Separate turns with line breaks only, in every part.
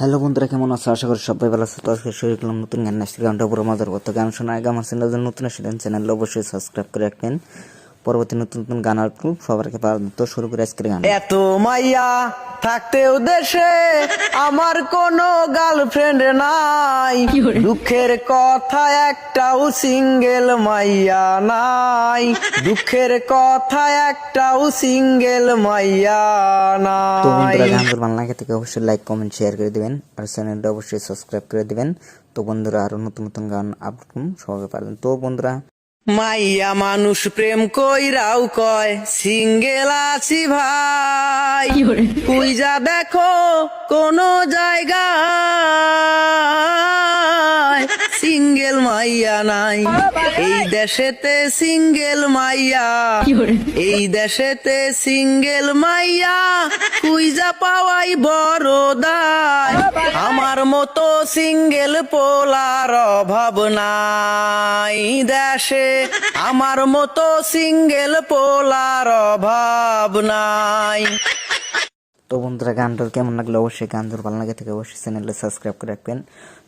Hello বন্ধুরা, কেমন আছো? আশা করি সবাই ভালো আছো। তো আজকে শুরু করলাম নতুন গান। নাচতে গানটা পুরো মজার করতো গান শোনা আগে আমার চ্যানেল নতুন আসলেন চ্যানেল অবশ্যই সাবস্ক্রাইব করে রাখবেন। পরবর্তী নতুন নতুন গান আর সবারকে পাওয়া তো শুরু করে আজকের গান
এত মাইয়া থাকতেও দেশে আমার কোনো গার্লফ্রেন্ড নাই। দুঃখের কথা একটাও সিঙ্গেল মাইয়া নাই। দুঃখের কথা একটাও সিঙ্গেল মাইয়া নাই।
বন্ধুরা ভালো লাগে থেকে অবশ্যই লাইক কমেন্ট শেয়ার করে দিবেন। আর চ্যানেলটা অবশ্যই সাবস্ক্রাইব করে দিবেন। তো বন্ধুরা আরও নতুন নতুন গান আপলোড সবাই পারবেন। তো বন্ধুরা
মাইয়া মানুষ প্রেম কইরাও কয় সিঙ্গেল আছি ভাই। তুই যা দেখো কোনো জায়গায় সিঙ্গেল মাইয়া নাই। এই দেশেতে সিঙ্গেল মাইয়া। এই দেশেতে সিঙ্গেল মাইয়া যা পাওয়াই বড় দায়। আমার মতো সিঙ্গেল পোলার অভাব নাই দেশে। আমার মতো সিঙ্গেল পোলার অভাব নাই।
তো বন্ধুরা, গানটার কেমন লাগল অবশ্যই গান ভালো লাগে থেকে অবশ্যই চ্যানেলটা সাবস্ক্রাইব করে রাখবেন।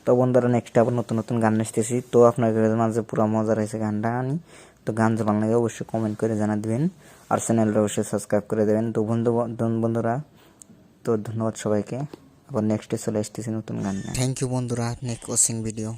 তো বন্ধুরা নেক্সট আবার নতুন নতুন গান আসতেছি। তো আপনাদের মাঝে পুরো মজা রয়েছে গানটা আনি। তো গান ভালো লাগে অবশ্যই কমেন্ট করে জানা দিবেন। আর চ্যানেলটা অবশ্যই সাবস্ক্রাইব করে দেবেন। তো বন্ধু বন্ধুরা, তো ধন্যবাদ সবাইকে। আবার নেক্সটে চলে আসতেছি নতুন গান থ্যাংক ইউ বন্ধুরা নেক্সট ওয়াচিং ভিডিও